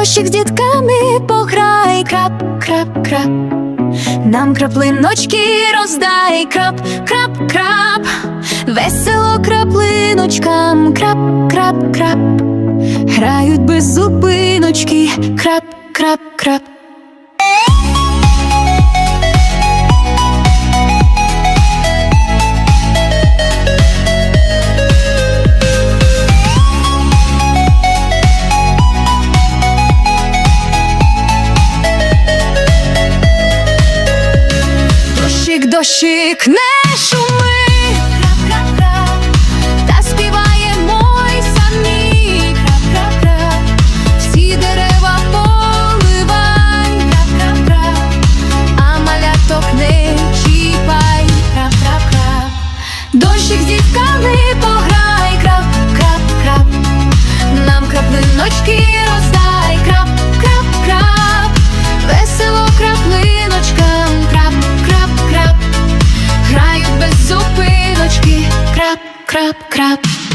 Дощик з дітками пограй, крап, крап, крап. Нам краплиночки роздай, крап, крап, крап. Весело краплиночкам, крап, крап, крап. Грають без зупиночки, крап, крап, крап. Дощик, не шуми, крап, крап,